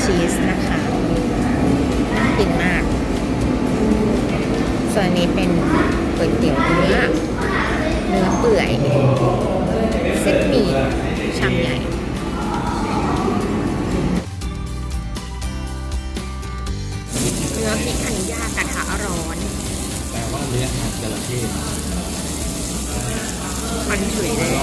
ชีสนะคะน่ากินมาก ส่วนอันนี้เป็นก๋วยเตี๋ยวเนื้อเนื้อเปื่อยเส้นหมี่ชามใหญ่เนื้อพริกขันย่ากระทะร้อนแต่ว่าเนื้อหันจระเข้มันฉุยเลย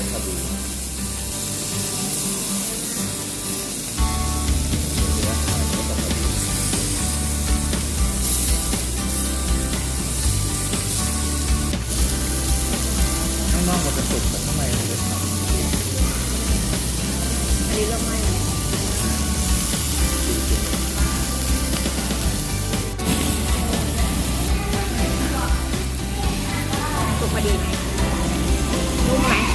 มันจะได้พอดีเนื้อหานก็ดีข้างนอกมันจะสุกแต่ข้างในมันจะทำอันนี้เริ่มไหม้แล้วสุกพอดีไหม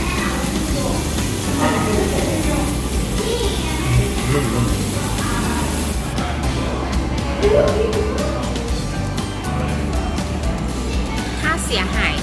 นุ่ค่าเสียหาย